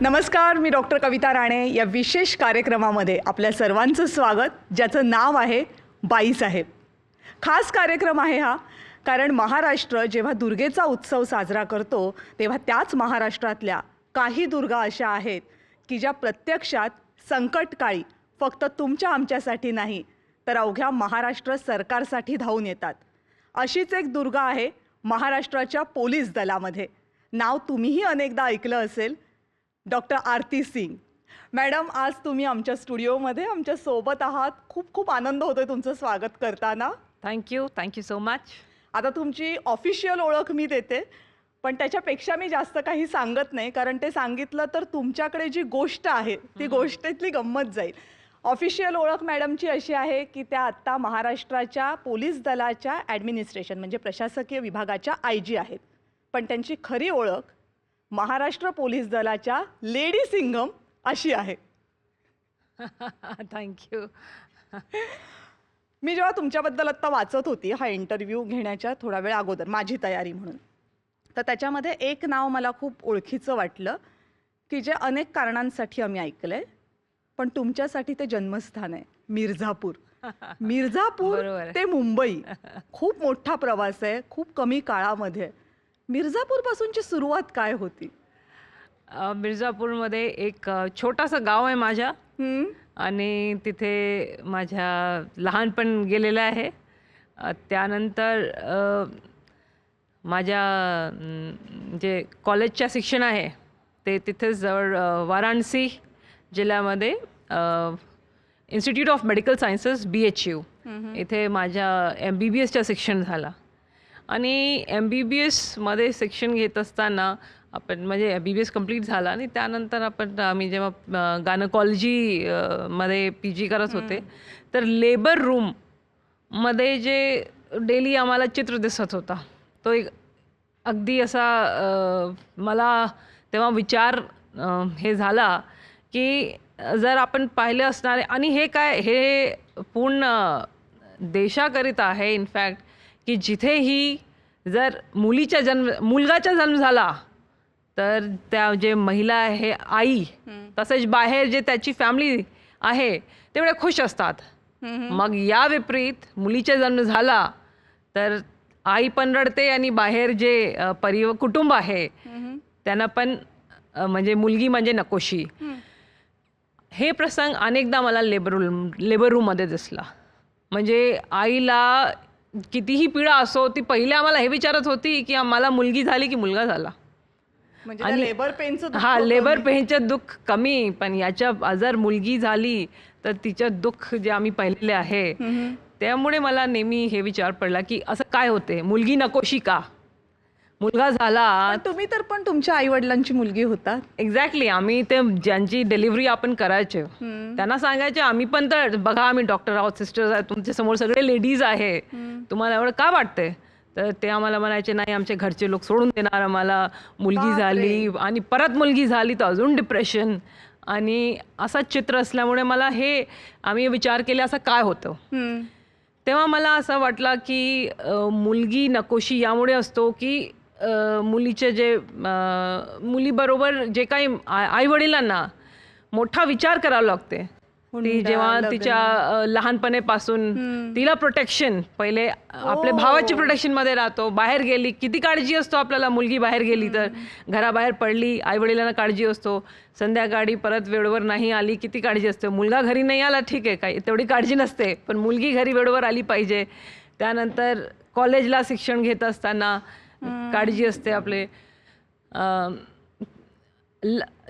नमस्कार मी डॉक्टर कविता राणे. या विशेष कार्यक्रमामध्ये आपल्या सर्वांचं स्वागत ज्याचं नाव आहे बाईसाहेब. खास कार्यक्रम आहे हा कारण महाराष्ट्र जेव्हा दुर्गेचा उत्सव साजरा करतो तेव्हा त्याच महाराष्ट्रातल्या काही दुर्गा अशा आहेत की ज्या प्रत्यक्षात संकटकाळी फक्त तुमच्या आमच्यासाठी नाही तर अवघ्या महाराष्ट्र सरकारसाठी धावून येतात. अशीच एक दुर्गा आहे महाराष्ट्राच्या पोलीस दलामध्ये. नाव तुम्हीही अनेकदा ऐकलं असेल डॉक्टर आरती सिंग. मॅडम आज तुम्ही आमच्या स्टुडिओमध्ये आमच्यासोबत आहात. खूप खूप आनंद होतोय तुमचं स्वागत करताना. थँक्यू थँक्यू सो मच आता तुमची ऑफिशियल ओळख मी देते पण त्याच्यापेक्षा मी जास्त काही सांगत नाही कारण ते सांगितलं तर तुमच्याकडे जी गोष्ट आहे ती गोष्टीतली गंमत जाईल. ऑफिशियल ओळख मॅडमची अशी आहे की त्या आत्ता महाराष्ट्राच्या पोलीस दलाच्या ॲडमिनिस्ट्रेशन म्हणजे प्रशासकीय विभागाच्या आय जी आहेत. पण त्यांची खरी ओळख महाराष्ट्र पोलीस दलाच्या लेडी सिंगम अशी आहे. थँक्यू मी जेव्हा तुमच्याबद्दल आत्ता वाचत होती हा इंटरव्ह्यू घेण्याच्या थोडा वेळ अगोदर माझी तयारी म्हणून. तर त्याच्यामध्ये एक नाव मला खूप ओळखीचं वाटलं की जे अनेक कारणांसाठी आम्ही ऐकलं आहे पण तुमच्यासाठी ते जन्मस्थान आहे मिर्झापूर. मिर्झापूर. ते मुंबई. खूप मोठा प्रवास आहे खूप कमी काळामध्ये. मिर्झापूरपासूनची सुरुवात काय होती? अ, मिर्झापूरमध्ये एक अ, छोटासा गाव आहे माझ्या? आणि तिथे माझ्या लहानपण गेलेलं आहे. अ, त्यानंतर अ, माझ्या जे कॉलेजच्या शिक्षण आहे ते तिथेच जवळ अ, वाराणसी जिल्ह्यामध्ये Institute of Medical Sciences B H U इथे माझ्या एम बी बी एसचं शिक्षण झालं. आणि एम बी बी एसमध्ये शिक्षण घेत असताना आपण म्हणजे M B B S complete झाला आणि त्यानंतर आपण आम्ही जेव्हा गायनकॉलॉजी मध्ये पी जी करत होते तर लेबर रूममध्ये जे डेली आम्हाला चित्र दिसत होता तो एक अगदी असा मला तेव्हा विचार हे झाला की जर आपण पाहिले असणारे आणि हे काय हे पूर्ण देशाकरिता आहे इनफॅक्ट की जिथेही जर मुलीचा जन्म मुलगाचा जन्म झाला तर त्या जे महिला आहे आई तसेच बाहेर जे त्याची फॅमिली आहे तेवढे खुश असतात. मग या विपरीत मुलीचा जन्म झाला तर आई पण रडते आणि बाहेर जे परिव कुटुंब आहे त्यांना पण म्हणजे मुलगी म्हणजे नकोशी. हे प्रसंग अनेकदा मला लेबर लेबर रूममध्ये दिसला. म्हणजे आईला कितीही पीडा असो ती पहिले आम्हाला हे विचारत होती की आम्हाला मुलगी झाली की मुलगा झाला म्हणजे लेबर पेनचं हा लेबर. पेनचं दुःख कमी पण याच्या जर मुलगी झाली तर तिचं दुःख जे आम्ही पाहिलेले आहे. त्यामुळे मला नेहमी हे विचार पडला की असं काय होते मुलगी नकोशी का मुलगा झाला पण तुम्ही तर पण तुमच्या आई वडिलांची मुलगी होता. एक्झॅक्टली आम्ही ते ज्यांची डिलिव्हरी आपण करायचे त्यांना सांगायचे आम्ही पण तर बघा आम्ही डॉक्टर आहोत सिस्टर्स आहेत तुमच्यासमोर सगळे लेडीज आहे. तुम्हाला एवढं का वाटतंय? तर ते आम्हाला म्हणायचे नाही आमचे घरचे लोक सोडून देणार आम्हाला. मुलगी. झाली आणि परत मुलगी झाली तर अजून डिप्रेशन आणि असंच चित्र असल्यामुळे मला हे आम्ही विचार केले असं काय होतं. तेव्हा मला असं वाटलं की मुलगी नकोशी यामुळे असतो की मुलीचे जे मुलीबरोबर जे काही आई वडिलांना मोठा विचार करावा लागते. ती जेव्हा. तिच्या लहानपणीपासून तिला प्रोटेक्शन पहिले आपल्या ओ. भावाची प्रोटेक्शनमध्ये राहतो बाहेर गेली किती काळजी असतो आपल्याला मुलगी बाहेर गेली तर. घराबाहेर पडली आई वडिलांना काळजी असतो संध्याकाळी परत वेळेवर नाही आली किती काळजी असते. मुलगा घरी नाही आला ठीक आहे काही तेवढी काळजी नसते पण मुलगी घरी वेळेवर आली पाहिजे. त्यानंतर कॉलेजला शिक्षण घेत असताना काळजी असते आपले.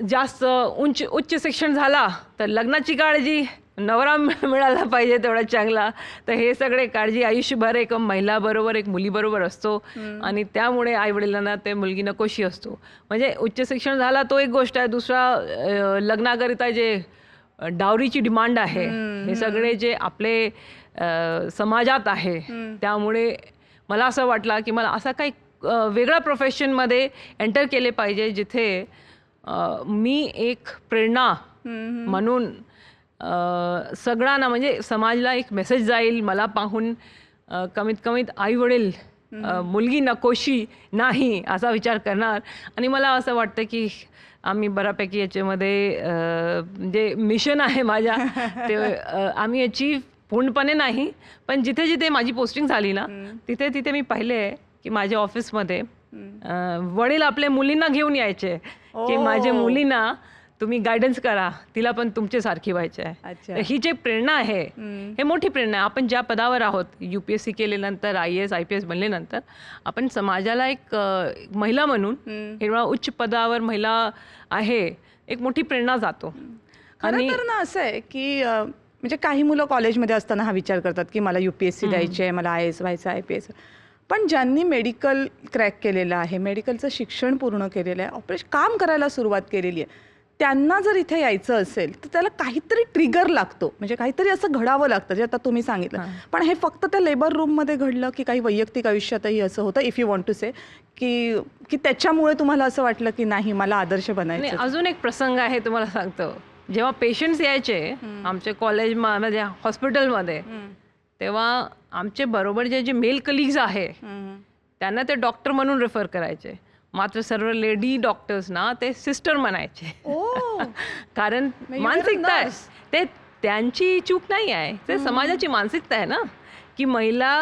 जास्त उंच उच्च शिक्षण झाला तर लग्नाची काळजी नवरा मिळ- मिळाला पाहिजे तेवढा चांगला. तर हे सगळे काळजी आयुष्यभर एक महिलाबरोबर एक मुलीबरोबर असतो. आणि त्यामुळे आईवडिलांना ते मुलगी नकोशी असतो. म्हणजे उच्च शिक्षण झाला तो एक गोष्ट आहे. दुसरा लग्नाकरिता जे डावरीची डिमांड आहे हे सगळे जे आपले समाजात आहे त्यामुळे मला असं वाटलं की मला असा काही वेगळ्या प्रोफेशनमध्ये एंटर केले पाहिजे जिथे मी एक प्रेरणा म्हणून सगळ्यांना म्हणजे समाजाला एक मेसेज जाईल मला पाहून कमीत कमीत आई वडील मुलगी नकोशी नाही असा विचार करणार. आणि मला असं वाटतं की आम्ही बऱ्यापैकी याच्यामध्ये म्हणजे मिशन आहे माझ्या ते आम्ही याची पूर्णपणे नाही. पण जिथे जिथे माझी पोस्टिंग झाली ना तिथे तिथे मी पाहिले. आहे की माझ्या ऑफिसमध्ये वडील आपल्या मुलींना घेऊन यायचे की माझ्या. मुलींना तुम्ही गायडन्स करा तिला पण तुमच्यासारखी व्हायची आहे. ही जे प्रेरणा आहे हे मोठी प्रेरणा आहे. आपण ज्या पदावर आहोत यू पी एस सी केल्यानंतर I S I P S बनल्यानंतर आपण समाजाला एक महिला म्हणून एवढा उच्च पदावर महिला आहे एक मोठी प्रेरणा जातो. तर ना असं आहे की म्हणजे काही मुलं कॉलेजमध्ये असताना हा विचार करतात की मला यू पी एस सी द्यायची आहे मला आय एस व्हायचं आय पी एस पण ज्यांनी मेडिकल क्रॅक केलेलं आहे मेडिकलचं शिक्षण पूर्ण केलेलं आहे ऑपरेशन काम करायला सुरुवात केलेली आहे त्यांना जर इथे यायचं असेल तर त्याला काहीतरी ट्रिगर लागतो. म्हणजे काहीतरी असं घडावं लागतं जे आता तुम्ही सांगितलं. पण हे फक्त त्या लेबर रूममध्ये घडलं की काही वैयक्तिक आयुष्यातही असं होतं if you want to say की की त्याच्यामुळे तुम्हाला असं वाटलं की नाही मला आदर्श बनायचं अजून एक प्रसंग आहे तुम्हाला सांगतो. जेव्हा पेशंट्स यायचे आमच्या कॉलेज म्हणजे हॉस्पिटलमध्ये तेव्हा आमचे बरोबर जे जे मेल कलिग्ज आहे त्यांना ते डॉक्टर म्हणून रेफर करायचे. मात्र सर्व लेडी डॉक्टर्स ना ते सिस्टर म्हणायचे. कारण मानसिकता आहे. ते त्यांची चूक नाही आहे. ते समाजाची मानसिकता आहे ना की महिला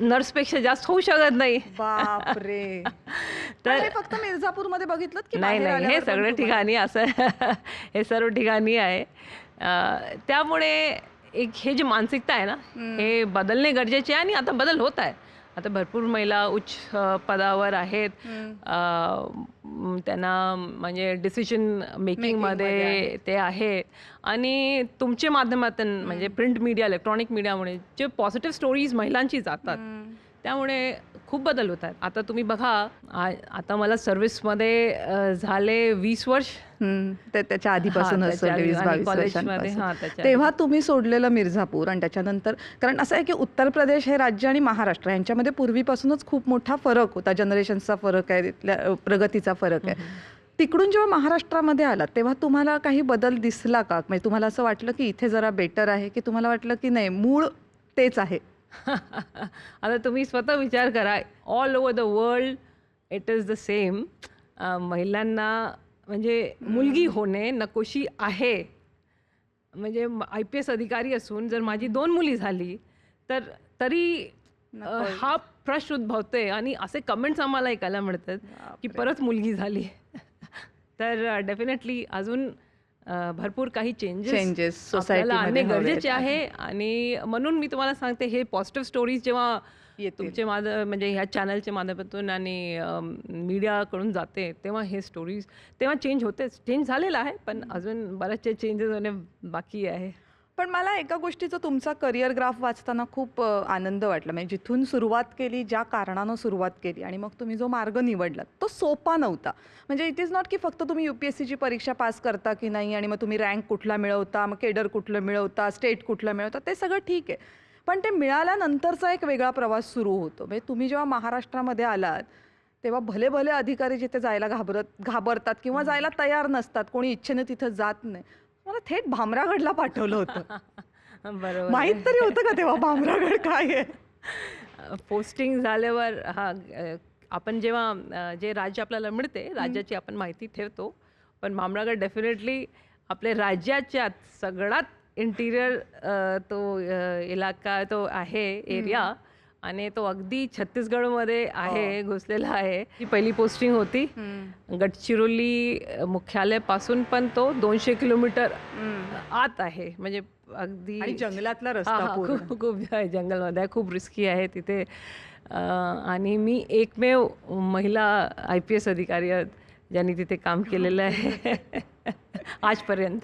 नर्सपेक्षा जास्त होऊ शकत नाही. बापरे. तर फक्त मिर्झापूरमध्ये बघितलं की नाही नाही हे सगळ्या ठिकाणी असं हे सर्व ठिकाणी आहे. त्यामुळे एक हे जे मानसिकता आहे ना हे बदलणे गरजेचे आहे आणि आता बदल होत आहे. आता भरपूर महिला उच्च पदावर आहेत. त्यांना म्हणजे डिसिजन मेकिंगमध्ये ते आहे आणि तुमच्या माध्यमातून म्हणजे प्रिंट मीडिया इलेक्ट्रॉनिक मीडियामुळे जे पॉझिटिव्ह स्टोरीज महिलांची जातात त्यामुळे खूप बदल होत आहेत. आता तुम्ही बघा आ- आता मला सर्व्हिसमध्ये अ, झाले वीस वर्ष. हम्म, ते त्याच्या आधीपासून हा, असं त्याच्या वीस आधी बावीस कॉलेजमध्ये, वर्षांपासून. हा, त्याच्या तेव्हा तुम्ही सोडलेलं मिर्झापूर आणि त्याच्यानंतर कारण असं आहे की उत्तर प्रदेश हे राज्य आणि महाराष्ट्र यांच्यामध्ये पूर्वीपासूनच खूप मोठा फरक होता. जनरेशनचा फरक आहे तिथल्या अ, प्रगतीचा फरक आहे. तिकडून जेव्हा महाराष्ट्रामध्ये आलात तेव्हा तुम्हाला काही बदल दिसला का? म्हणजे तुम्हाला असं वाटलं की इथे जरा बेटर आहे की तुम्हाला वाटलं की नाही? मूळ तेच आहे. आता तुम्ही स्वतः विचार करा. All over the world it is the same महिलांना म्हणजे मुलगी होणे नकोशी आहे. म्हणजे आय पी एस अधिकारी असून जर माझी दोन मुली झाली तर तरी हा प्रश्न उद्भवतोय. आणि असे कमेंट्स आम्हाला ऐकायला मिळतात की परत मुलगी झाली. तर डेफिनेटली अजून भरपूर काही चेंजेस मध्ये हवे गरजेचे आहे. आणि म्हणून मी तुम्हाला सांगते हे पॉझिटिव्ह स्टोरीज जेव्हा. तुमचे माध म्हणजे ह्या चॅनलच्या माध्यमातून आणि मीडियाकडून जाते तेव्हा हे स्टोरीज तेव्हा चेंज होतेच. चेंज झालेला आहे पण अजून बरेचसे चेंजेस होणे बाकी आहे. पण मला एका गोष्टीचा तुमचा करिअर ग्राफ वाचताना खूप आनंद वाटला. म्हणजे जिथून सुरुवात केली ज्या कारणानं सुरुवात केली आणि मग तुम्ही जो मार्ग निवडला तो सोपा नव्हता. म्हणजे इट इज नॉट की फक्त तुम्ही यू पी एस सीची परीक्षा पास करता की नाही आणि मग तुम्ही रँक कुठला मिळवता मग केडर कुठलं मिळवता स्टेट कुठलं मिळवता ते सगळं ठीक आहे. पण ते मिळाल्यानंतरचा एक वेगळा प्रवास सुरू होतो. म्हणजे तुम्ही जेव्हा महाराष्ट्रामध्ये आलात तेव्हा भले भले अधिकारी जिथे जायला घाबरत घाबरतात किंवा जायला तयार नसतात कोणी इच्छेने तिथं जात नाही. मला थेट भामरागडला पाठवलं होतं. बरोबर. माहीत तरी होतं का तेव्हा भामरागड काय आहे? पोस्टिंग झाल्यावर हा आपण जेव्हा जे राज्य आपल्याला मिळते राज्याची आपण माहिती ठेवतो. पण भामरागड डेफिनेटली आपल्या राज्याच्या सगळ्यात इंटिरियर तो इलाका तो आहे एरिया आणि तो अगदी छत्तीसगडमध्ये आहे घुसलेला आहे. ही पहिली पोस्टिंग होती. गडचिरोली मुख्यालयापासून पण तो दोनशे किलोमीटर आत आहे. म्हणजे अगदी जंगलातला हा, रस्ता हा, खूप खूप आहे जंगलमध्ये. आहे खूप रिस्की आहे तिथे. आणि मी एकमेव महिला आय पी एस अधिकारी आहेत ज्यांनी तिथे काम केलेलं आहे. आजपर्यंत.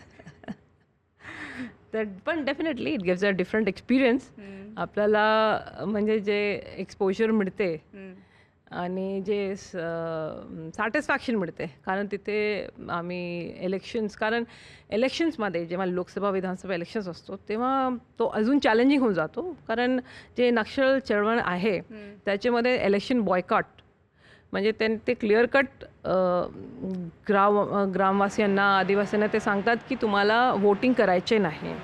तर पण definitely it gives a different experience आपल्याला म्हणजे जे एक्सपोजर मिळते आणि जे सॅटिस्फॅक्शन मिळते. कारण तिथे आम्ही इलेक्शन्स कारण इलेक्शन्समध्ये जेव्हा लोकसभा विधानसभा इलेक्शन्स असतो तेव्हा तो अजून चॅलेंजिंग होऊन जातो. कारण जे नक्षल चळवळ आहे त्याच्यामध्ये इलेक्शन बॉयकॉट म्हणजे त्यां ते क्लिअर कट ग्राम ग्रामवासियांना आदिवासींना ते सांगतात की तुम्हाला वोटिंग करायचे नाही.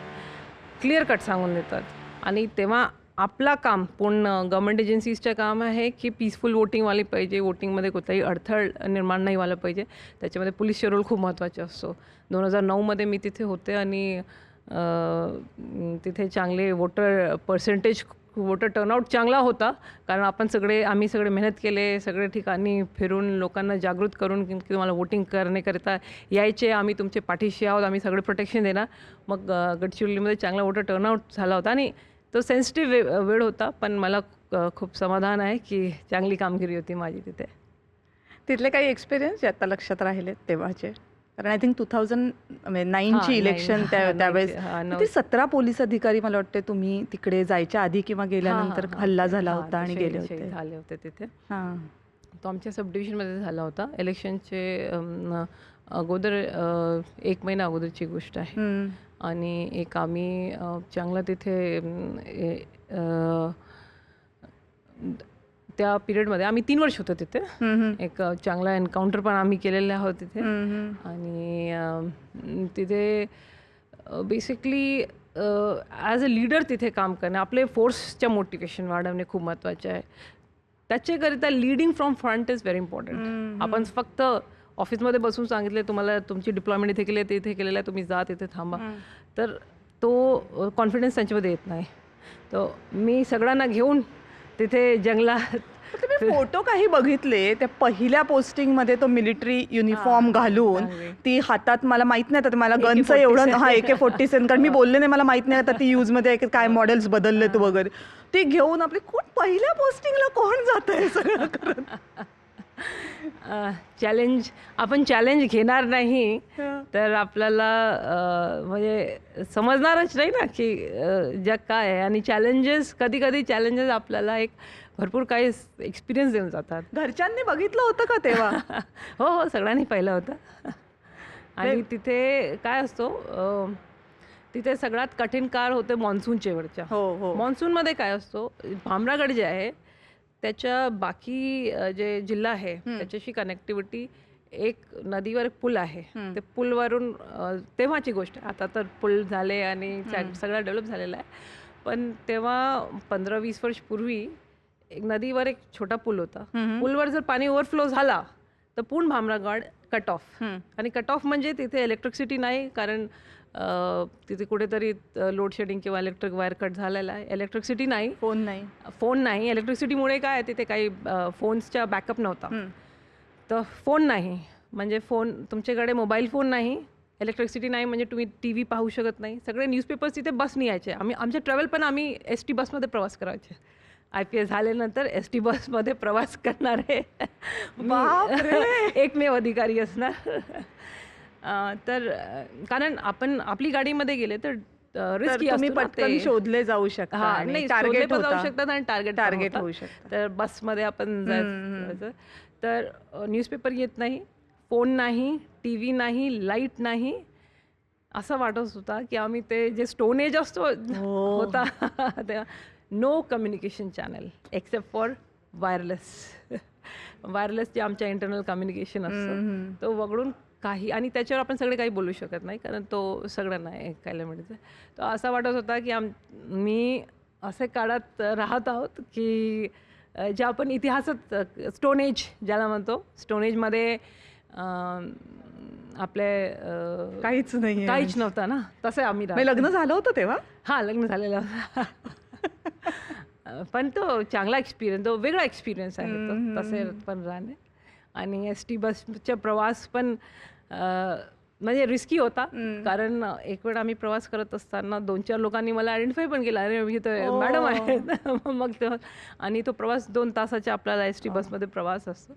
क्लिअर कट सांगून देतात. आणि तेव्हा आपला काम पूर्ण गव्हर्मेंट एजन्सीजचं काम आहे की पीसफुल वोटिंग व्हायला पाहिजे वोटिंगमध्ये कोणताही अडथळ निर्माण नाही व्हायला पाहिजे. त्याच्यामध्ये पोलीसचा रोल खूप महत्त्वाचा असतो. दोन हजार नऊमध्ये मी तिथे होते आणि तिथे चांगले वोटर पर्सेंटेज वोटर टर्नआउट चांगला होता. कारण आपण सगळे आम्ही सगळे मेहनत केले सगळे ठिकाणी फिरून लोकांना जागृत करून की तुम्हाला वोटिंग करण्याकरिता यायचे आम्ही तुमचे पाठीशी आहोत आम्ही सगळे प्रोटेक्शन देणार. मग गडचिरोलीमध्ये चांगला वोटर टर्नआउट झाला होता आणि तो सेन्सिटिव्ह वेळ होता पण मला खूप समाधान आहे की चांगली कामगिरी होती माझी तिथे. तिथले काही एक्सपिरियन्स आता लक्षात राहिले तेव्हाचे? कारण आय थिंक टू थाउजंड म्हणजे नाईनची इलेक्शन. त्या त्यावेळेस सतरा पोलीस अधिकारी मला वाटते तुम्ही तिकडे जायच्या आधी किंवा गेल्यानंतर हल्ला झाला होता आणि गेले होते. झाले होते तिथे. हां. तो आमच्या सब डिव्हिजनमध्ये झाला होता. इलेक्शनचे अगोदर एक महिना अगोदरची गोष्ट आहे. आणि एक आम्ही चांगला तिथे त्या पिरियडमध्ये आम्ही तीन वर्ष होतो तिथे. एक चांगला एन्काउंटर पण आम्ही केलेले आहोत तिथे. आणि तिथे बेसिकली ॲज अ लीडर तिथे काम करणे आपले फोर्सच्या मोटिवेशन वाढवणे खूप महत्त्वाचे आहे. त्याच्याकरिता leading from front is very important आपण फक्त ऑफिसमध्ये बसून सांगितले तुम्हाला तुमची डिप्लॉयमेंट इथे केली आहे ते इथे केलेलं आहे तुम्ही जा तिथे थांबा. तर तो कॉन्फिडन्स त्यांच्यामध्ये येत नाही. तर मी सगळ्यांना घेऊन तिथे जंगलात मी फोटो काही बघितले? त्या पहिल्या पोस्टिंगमध्ये तो मिलिटरी युनिफॉर्म घालून. ती हातात मला माहीत नाही आता मला AK-47 गनचं एवढं हा एके फोर्टी सेवन कारण मी बोलले नाही मला माहीत नाही आता ती यूजमध्ये आहे की काय मॉडेल्स बदललेत वगैरे. ती घेऊन आपली कोण पहिल्या पोस्टिंगला कोण जात आहे सगळं करत. चॅलेंज आपण चॅलेंज घेणार नाही. तर आपल्याला म्हणजे समजणारच नाही ना की जग काय आहे. आणि चॅलेंजेस कधी कधी चॅलेंजेस आपल्याला एक भरपूर काही एक्सपिरियन्स देऊन जातात. घरच्यांनी बघितलं होतं का तेव्हा? हो हो सगळ्यांनी पाहिलं होतं. आणि तिथे काय असतो तिथे सगळ्यात कठीण काळ होते मान्सूनच्या वेळच्या हो हो. मान्सूनमध्ये काय असतो भामरागड जे आहे त्याच्या बाकी जे जिल्हा आहे त्याच्याशी कनेक्टिव्हिटी एक नदीवर पूल आहे. ते पूलवरून तेव्हाची गोष्ट आता तर पूल झाले आणि सगळं डेव्हलप झालेलं आहे. पण तेव्हा पंधरा वीस वर्ष पूर्वी एक नदीवर एक छोटा पूल होता. पूलवर जर पाणी ओव्हरफ्लो झाला तर पूर्ण भामरागड कट ऑफ. आणि कट ऑफ म्हणजे तिथे इलेक्ट्रिसिटी नाही कारण तिथे कुठेतरी लोड शेडिंग किंवा इलेक्ट्रिक वायर कट झालेला आहे. इलेक्ट्रिसिटी नाही. फोन नाही. फोन नाही. इलेक्ट्रिसिटीमुळे काय तिथे काही फोन्सच्या बॅकअप नव्हता. तर फोन नाही. म्हणजे फोन तुमच्याकडे मोबाईल फोन नाही. इलेक्ट्रिसिटी नाही म्हणजे तुम्ही टी व्ही पाहू शकत नाही. सगळे न्यूजपेपर्स तिथे बसनी यायचे आम्ही आमचे ट्रॅव्हल पण आम्ही एस टी बसमध्ये प्रवास करायचे. आय पी एस झाल्यानंतर एस टी बसमध्ये प्रवास करणारे. एकमेव अधिकारी असणार. तर कारण आपण आपली गाडीमध्ये गेले तर रिस्की पटकन. शोधले जाऊ शकता हा नाही टार्गेट जाऊ शकतात आणि टार्गेट टार्गेट होऊ शकतं. तर बसमध्ये आपण जायचं. तर न्यूजपेपर येत नाही फोन नाही टी व्ही नाही लाइट नाही. असं वाटत होता की आम्ही ते जे स्टोनेज असतो हो. होता तेव्हा no communication channel except for wireless wireless जे आमच्या इंटरनल कम्युनिकेशन असतं तो वगळून काही आणि त्याच्यावर आपण सगळे काही बोलू शकत नाही कारण तो सगळं नाही ऐकायला मिळतं. तो असा वाटत होता की आम मी असे काळात राहत आहोत की जे आपण इतिहासात स्टोन एज ज्याला म्हणतो स्टोन एजमध्ये अं, आपले काहीच नाही काहीच नव्हतं ना तसे आम्ही. लग्न झालं होतं तेव्हा? हां लग्न झालेलं होतं. पण तो चांगला एक्सपिरियन्स तो वेगळा एक्सपिरियन्स आहे तो. तसे पण राहणे. आणि एस टी बसचा प्रवास पण म्हणजे रिस्की होता. कारण एक वेळ आम्ही प्रवास करत असताना दोन चार लोकांनी मला आयडेंटिफाय पण केलं. अरे मी तर मॅडम आहे मग तो आणि तो प्रवास दोन तासाचा आपल्याला एस टी बसमध्ये प्रवास असतो.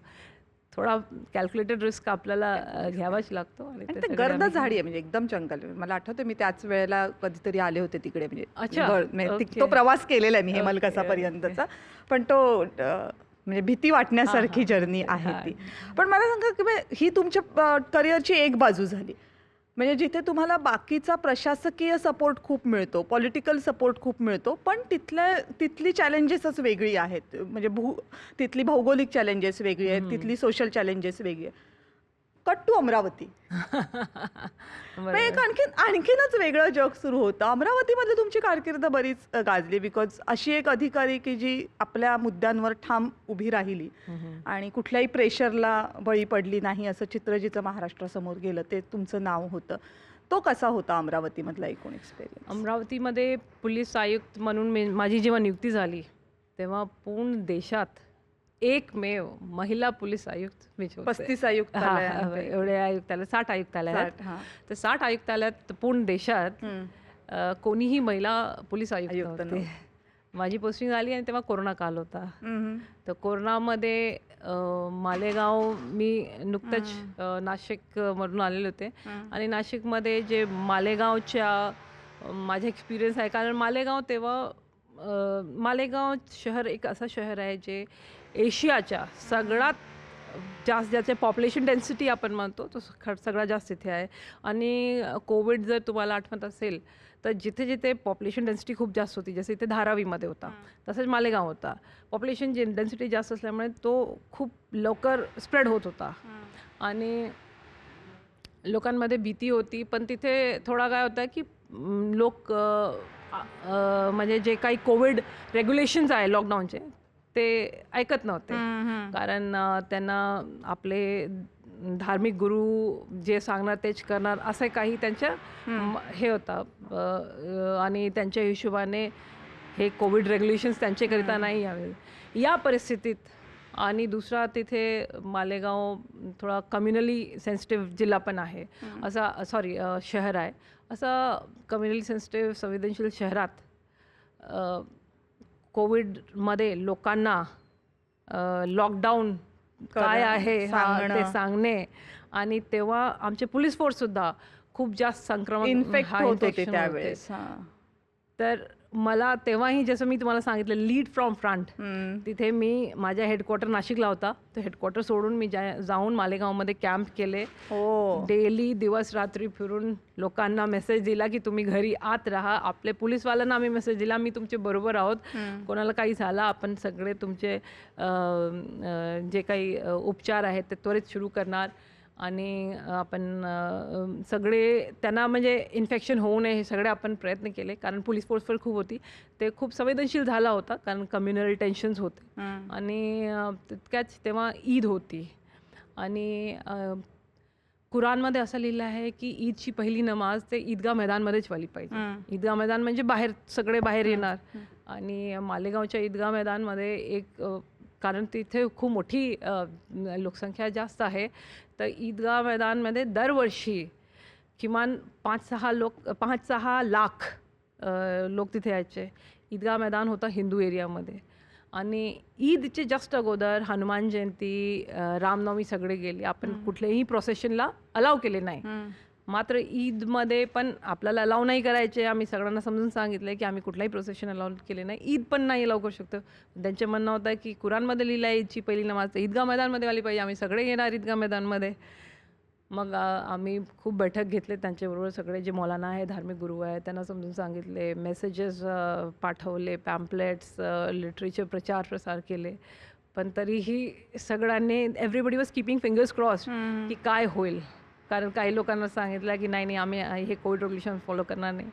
थोडा कॅल्क्युलेटेड रिस्क आपल्याला घ्यावाच लागतो आणि गर्द झाडी आहे म्हणजे एकदम जंगल. आहे. मला आठवतं मी त्याच वेळेला कधीतरी आले होते तिकडे म्हणजे अच्छा. म्हणजे ति- प्रवास केलेला आहे मी हेमलकसापर्यंतचा पण तो म्हणजे भीती वाटण्यासारखी जर्नी आहे ती. पण मला सांगा की ही तुमच्या करिअरची एक बाजू झाली. म्हणजे जिथे तुम्हाला बाकीचा प्रशासकीय सपोर्ट खूप मिळतो पॉलिटिकल सपोर्ट खूप मिळतो पण तिथल्या तिथली चॅलेंजेसच वेगळी आहेत. म्हणजे भू तिथली भौगोलिक चॅलेंजेस वेगळी आहेत तिथली सोशल चॅलेंजेस वेगळी आहे कट टू अमरावती एक आणखीन आणखीनच वेगळं जग सुरू होतं. अमरावतीमध्ये तुमची कारकीर्द बरीच अ, गाजली. बिकॉज अशी एक अधिकारी की जी आपल्या मुद्द्यांवर ठाम उभी राहिली आणि कुठल्याही प्रेशरला बळी पडली नाही असं चित्र जिचं महाराष्ट्रासमोर गेलं ते तुमचं नाव होतं. तो कसा होता अमरावतीमधला एकूण एक्सपिरियन्स अमरावतीमध्ये पोलीस आयुक्त म्हणून मी माझी जेव्हा नियुक्ती झाली तेव्हा पूर्ण देशात एकमेव महिला पोलीस आयुक्त. पस्तीस आयुक्त एवढे आयुक्तालय साठ आयुक्तालय आहेत. तर साठ आयुक्तालयात पूर्ण देशात कोणीही महिला पोलीस आयुक्त माझी पोस्टिंग झाली आणि तेव्हा कोरोना काल होता. तर कोरोनामध्ये मालेगाव मी नुकतंच अ, नाशिक अ, मधून आलेले होते. आणि नाशिकमध्ये जे मालेगावच्या माझा एक्सपिरियन्स आहे. कारण मालेगाव तेव्हा मालेगाव शहर एक असं शहर आहे जे एशियाच्या सगळ्यात जास्त ज्याचे पॉप्युलेशन डेन्सिटी आपण म्हणतो तो ख- सगळ्यात जास्त इथे आहे. आणि कोविड जर तुम्हाला आठवत असेल तर जिथे जिथे पॉप्युलेशन डेन्सिटी खूप जास्त होती जसं इथे धारावीमध्ये होता तसंच मालेगाव होता. पॉप्युलेशन जे डेन्सिटी जास्त असल्यामुळे तो खूप लवकर स्प्रेड होत होता. आणि लोकांमध्ये भीती होती पण तिथे थोडा काय होता की लोक म्हणजे जे काही कोविड रेग्युलेशन्स आहे लॉकडाऊनचे ते ऐकत नव्हते. कारण त्यांना आपले धार्मिक गुरु जे सांगणार तेच करणार असं काही त्यांच्या हे. होतं. आणि त्यांच्या हिशोबाने हे कोविड रेग्युलेशन्स त्यांच्याकरिता नाही यावे. या परिस्थितीत आणि दुसरा तिथे मालेगाव थोडा कम्युनली सेन्सिटिव्ह जिल्हा पण आहे. असा सॉरी शहर आहे. असं कम्युनली सेन्सिटिव्ह संवेदनशील शहरात कोविडमध्ये लोकांना लॉकडाऊन काय आहे ते सांगणं. आणि तेव्हा आमचे पोलीस फोर्स सुद्धा खूप जास्त संक्रमण इन्फेक्ट होत. त्यावेळेस हा. तर मला तेव्हाही जसं मी तुम्हाला सांगितलं लीड फ्रॉम फ्रंट. तिथे मी माझ्या हेडक्वार्टर नाशिकला होता. तर हेडक्वार्टर सोडून मी जाऊन मालेगावमध्ये कॅम्प केले. हो. डेली दिवस रात्री फिरून लोकांना मेसेज दिला की तुम्ही घरी आत राहा. आपले पोलीसवाल्यांना आम्ही मेसेज दिला. मी तुमचे बरोबर आहोत. कोणाला काही झालं आपण सगळे तुमचे जे काही उपचार आहेत ते त्वरित सुरू करणार. आणि आपण सगळे त्यांना म्हणजे इन्फेक्शन होऊ नये हे सगळे आपण प्रयत्न केले. कारण पोलीस फोर्स पण खूप होती. ते खूप संवेदनशील झाला होता. कारण कम्युनल टेन्शन्स होते. आणि तितक्याच तेव्हा ईद होती. आणि अ, कुराणमध्ये असं लिहिलं आहे की ईदची पहिली नमाज ते ईदगाह मैदानमध्येच वाली पाहिजे. ईदगाह मैदान म्हणजे बाहेर सगळे बाहेर येणार. आणि मालेगावच्या ईदगाह मैदानमध्ये एक कारण तिथे खूप मोठी लोकसंख्या जास्त आहे. तर ईदगाह मैदानमध्ये दरवर्षी किमान पाच सहा लोक पाच सहा लाख लोक तिथे यायचे. ईदगाह मैदान होतं हिंदू एरियामध्ये. आणि ईदचे जस्ट अगोदर हनुमान जयंती रामनवमी सगळे गेले. आपण कुठल्याही प्रोसेशनला अलाव केले नाही. मात्र ईदमध्ये पण आपल्याला अलाव नाही करायचे. आम्ही सगळ्यांना समजून सांगितलं की आम्ही कुठलाही प्रोसेशन अलाव केले नाही. ईद पण नाही अलाव करू शकतो. त्यांचे म्हणणं होतं की कुराणमध्ये लिहिलं आहे ईदची पहिली नमाज तर ईदगाह मैदानमध्ये आली पाहिजे. आम्ही सगळे येणार ईदगाह मैदानमध्ये. मग आम्ही खूप बैठक घेतले. त्यांच्याबरोबर सगळे जे मौलाना आहे धार्मिक गुरु आहे त्यांना समजून सांगितले. मेसेजेस पाठवले पॅम्पलेट्स लिटरेचर प्रचार प्रसार केले. पण तरीही सगळ्यांनी everybody was keeping fingers cross. की काय होईल. कारण काही लोकांना सांगितलं की नाही नाही आम्ही हे कोविड रेग्युलेशन फॉलो करणार नाही.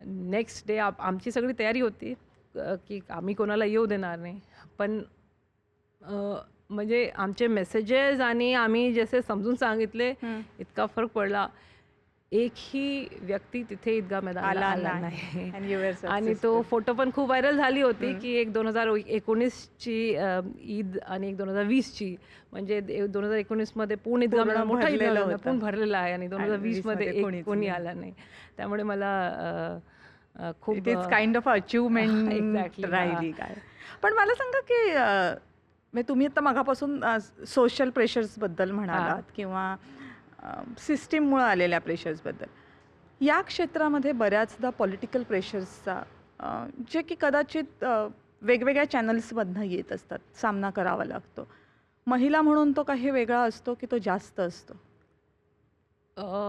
नेक्स्ट डे आप आमची सगळी तयारी होती की आम्ही कोणाला येऊ देणार नाही. पण म्हणजे आमचे मेसेजेस आणि आम्ही जसे समजून सांगितले. इतका फरक पडला. एकही व्यक्ती तिथे ईदगाह मैदानाला आला आला नाही आणि तो. फोटो पण खूप व्हायरल झाली होती की एक दोन हजार एकोणीसची ईद आणि एक दोन हजार वीसची म्हणजे दोन हजार एकोणीसमध्ये पूर्ण पूर्ण मैदान मोठा होतं. पूर्ण भरलेला आहे आणि दोन हजार वीसमध्ये 20 मध्ये एक कोणीच कोणी. आला नाही त्यामुळे मला खूप इज काइंड ऑफ हा. राहिली काय पण मला सांगा की म्हणजे तुम्ही आता मगापासून सोशल प्रेशर्सबद्दल म्हणालात किंवा सिस्टीममुळे आलेल्या प्रेशर्सबद्दल या क्षेत्रामध्ये बऱ्याचदा पॉलिटिकल प्रेशर्सचा जे की कदाचित वेगवेगळ्या चॅनल्समधनं येत असतात सामना करावा लागतो महिला म्हणून तो काही वेगळा असतो की तो जास्त असतो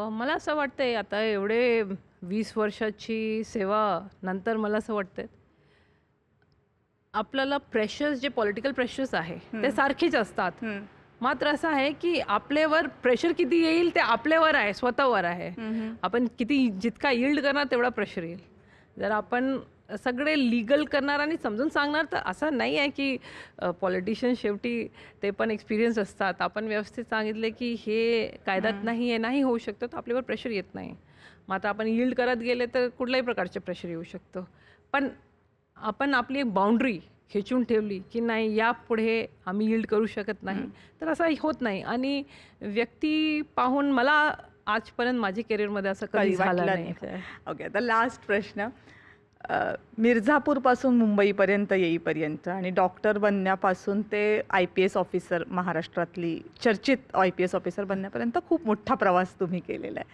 मला असं वाटतंय आता एवढे वीस वर्षाची सेवा नंतर मला असं वाटतंय आपल्याला प्रेशर्स जे पॉलिटिकल प्रेशर्स आहे ते. सारखेच असतात. मात्र असं आहे की आपल्यावर प्रेशर किती येईल ते आपल्यावर आहे स्वतःवर आहे. आपण किती जितका यील्ड करणार तेवढा प्रेशर येईल. जर आपण सगळे लिगल करणार आणि समजून सांगणार तर असं नाही आहे की पॉलिटिशियन शेवटी ते पण एक्सपिरियन्स असतात. आपण व्यवस्थित सांगितले की हे कायद्यात नाही आहे नाही होऊ शकतं तर आपल्यावर प्रेशर येत नाही. मग आता आपण यील्ड करत गेले तर कुठल्याही प्रकारचे प्रेशर येऊ शकतं. पण आपण आपली एक बाउंड्री खेचून ठेवली की नाही यापुढे आम्ही यील्ड करू शकत नाही. तर असं होत नाही. आणि व्यक्ती पाहून मला आजपर्यंत माझ्या करिअरमध्ये असं कधी झालं नाही. ओके आता लास्ट प्रश्न. मिर्झापूरपासून मुंबईपर्यंत येईपर्यंत आणि डॉक्टर बनण्यापासून ते आय पी एस ऑफिसर महाराष्ट्रातली चर्चित आय पी एस ऑफिसर बनण्यापर्यंत खूप मोठा प्रवास तुम्ही केलेला आहे.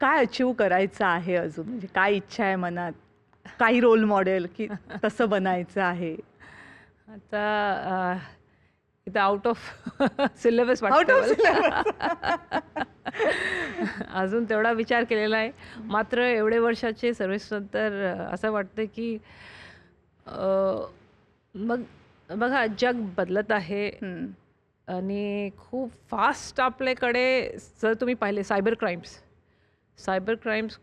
काय अचीव करायचं आहे अजून? म्हणजे काय इच्छा आहे मनात? काही रोल मॉडेल की तसं बनायचं आहे. आता इथं out of syllabus Out of अजून तेवढा विचार केलेला आहे. मात्र एवढे वर्षाचे सर्व्हिस नंतर अह, असं वाटतं की मग बघा जग बदलत आहे. आणि खूप फास्ट आपल्याकडे जर तुम्ही पाहिले सायबर क्राईम्स सायबर क्राईम्स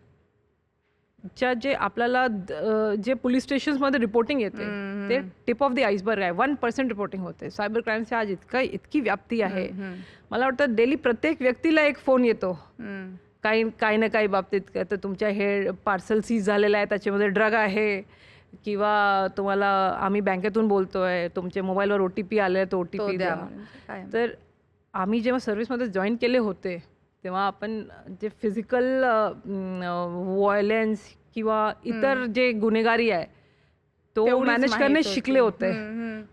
च्या जे आपल्याला जे पोलीस स्टेशन्समध्ये रिपोर्टिंग येते. ते टिप ऑफ द आईसबर्ग आहे वन पर्सेंट रिपोर्टिंग होते सायबर क्राईमची आज इतका इतकी व्याप्ती आहे. मला वाटतं डेली प्रत्येक व्यक्तीला एक फोन येतो. काही काही ना काही बाबतीत काय तर तुमच्या हे पार्सल सीज झालेलं आहे त्याच्यामध्ये ड्रग आहे किंवा तुम्हाला आम्ही बँकेतून बोलतोय तुमच्या मोबाईलवर ओ टी पी आले तर ओ टी तो पी द्या. काय? तर आम्ही जेव्हा सर्व्हिसमध्ये जॉईन केले होते तेव्हा आपण जे फिजिकल व्हायलन्स किंवा इतर जे गुन्हेगारी आहे तो मॅनेज करणे. शिकले होते.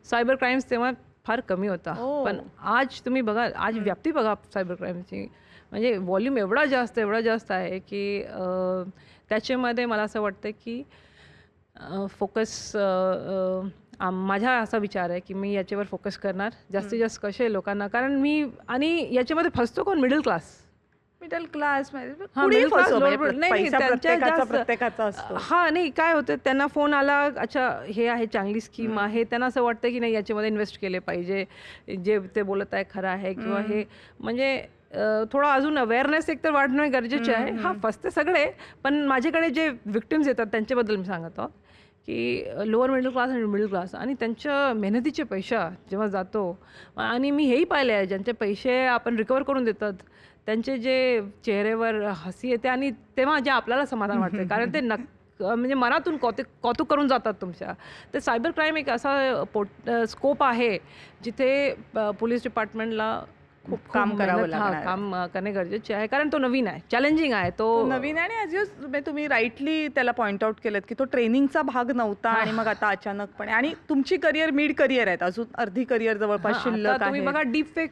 सायबर क्राईम्स तेव्हा फार कमी होता. पण आज तुम्ही बघा आज व्याप्ती बघा सायबर क्राईमची म्हणजे व्हॉल्यूम एवढा जास्त एवढा जास्त आहे की त्याच्यामध्ये मला असं वाटतं की फोकस माझा असा विचार आहे की मी याच्यावर फोकस करणार. जास्तीत जास्त कसे लोकांना कारण मी आणि याच्यामध्ये फसतो कोण? मिडल क्लास मिडल क्लास नाही, प्रत्येकाचा असतो. हा नाही काय होतं त्यांना फोन आला अच्छा हे आहे चांगली स्कीम आहे. त्यांना असं वाटतं की नाही याच्यामध्ये इन्व्हेस्ट केले पाहिजे. जे ते बोलत आहे खरं आहे किंवा हे. म्हणजे थोडं अजून अवेअरनेस एक तर वाढणं गरजेचे आहे. हा फसते सगळे. पण माझ्याकडे जे विक्टिम्स येतात त्यांच्याबद्दल मी सांगत आहोत की लोअर मिडल क्लास आणि मिडल क्लास आणि त्यांच्या मेहनतीचे पैसा जेव्हा जातो आणि मी हेही पाहिले आहे ज्यांचे पैसे आपण रिकवर करून देतात त्यांचे जे चेहऱ्यावर हसी येते आणि तेव्हा जे आपल्याला समाधान वाटते. कारण ते नक म्हणजे मनातून कौतुक कौतुक करून जातात तुमच्या. तर सायबर क्राईम एक असा पोट स्कोप आहे जिथे पोलीस डिपार्टमेंटला खूप काम करावं हा. काम करणे गरजेचे आहे. कारण तो नवीन आहे चॅलेंजिंग आहे. तो नवीन आहे आणि ॲज तुम्ही राईटली त्याला पॉइंट आउट केलं की तो ट्रेनिंगचा भाग नव्हता आणि मग आता अचानकपणे आणि तुमची करिअर मिड करिअर आहेत. अजून अर्धी करिअर जवळपास शिल्लक तुम्ही बघा डीप फेक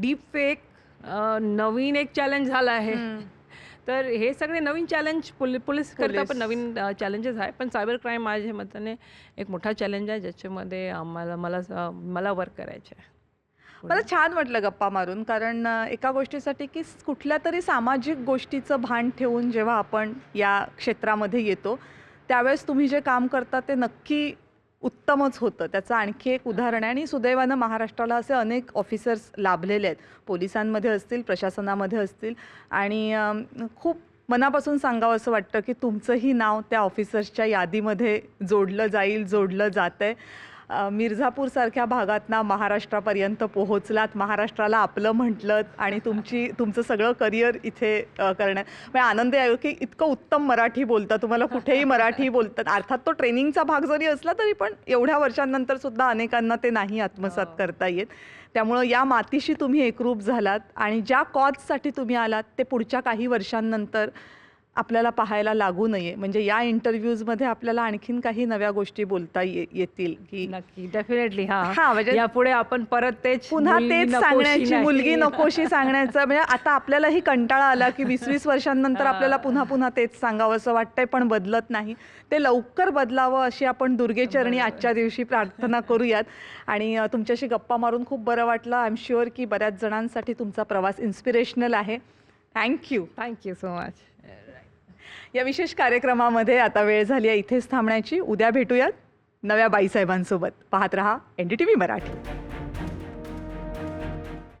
डीप फेक नवीन एक चॅलेंज झाला आहे. तर हे सगळे नवीन चॅलेंज पोलीस करता. पण नवीन चॅलेंजेस आहे. पण सायबर क्राईम माझ्या मताने एक मोठा चॅलेंज आहे ज्याच्यामध्ये आम्हाला मला मला वर्क करायचं आहे मला छान वाटलं गप्पा मारून कारण एका गोष्टीसाठी की कुठल्या तरी सामाजिक गोष्टीचं भान ठेवून जेव्हा आपण या क्षेत्रामध्ये येतो त्यावेळेस तुम्ही जे काम करता ते नक्की उत्तमच होतं. त्याचं आणखी एक उदाहरण आहे आणि सुदैवानं महाराष्ट्राला असे अनेक ऑफिसर्स लाभलेले आहेत. पोलिसांमध्ये असतील प्रशासनामध्ये असतील आणि खूप मनापासून सांगावं असं वाटतं की तुमचंही नाव त्या ऑफिसर्सच्या यादीमध्ये जोडलं जाईल जोडलं जातं आहे मिर्झापूरसारख्या भागातना महाराष्ट्रापर्यंत पोहोचलात. महाराष्ट्राला आपलं म्हटलं आणि तुमची तुमचं सगळं करिअर इथे करण्यात म्हणजे आनंद आहे की इतकं उत्तम मराठी बोलता. तुम्हाला कुठेही मराठी बोलतात अर्थात तो ट्रेनिंगचा भाग जरी असला तरी पण एवढ्या वर्षांनंतर सुद्धा अनेकांना ते नाही आत्मसात करता येत. त्यामुळं या मातीशी तुम्ही एकरूप झालात आणि ज्या कॉजसाठी तुम्ही आलात ते पुढच्या काही वर्षांनंतर आपल्याला पाहायला लागू नये. म्हणजे या इंटरव्ह्यूजमध्ये आपल्याला आणखीन काही नव्या गोष्टी बोलता ये येतील की नक्की डेफिनेटली हा. हा, म्हणजे- यापुढे आपण परत तेच पुन्हा तेच सांगण्याची. मुलगी नकोशी सांगण्याचं. म्हणजे आता आपल्यालाही कंटाळा आला की वीस वीस वर्षांनंतर आपल्याला पुन्हा पुन्हा तेच सांगावं असं वाटतंय पण बदलत नाही. ते लवकर बदलावं अशी आपण दुर्गेचरणी आजच्या दिवशी प्रार्थना करूयात. आणि तुमच्याशी गप्पा मारून खूप बरं वाटलं. आय एम शुअर की बऱ्याच जणांसाठी तुमचा प्रवास इन्स्पिरेशनल आहे. थँक्यू थँक्यू सो मच या विशेष कार्यक्रमामध्ये आता वेळ झाली आहे इथेच थांबण्याची. उद्या भेटूयात नव्या बाईसाहेबांसोबत. पाहत रहा N D T V Marathi.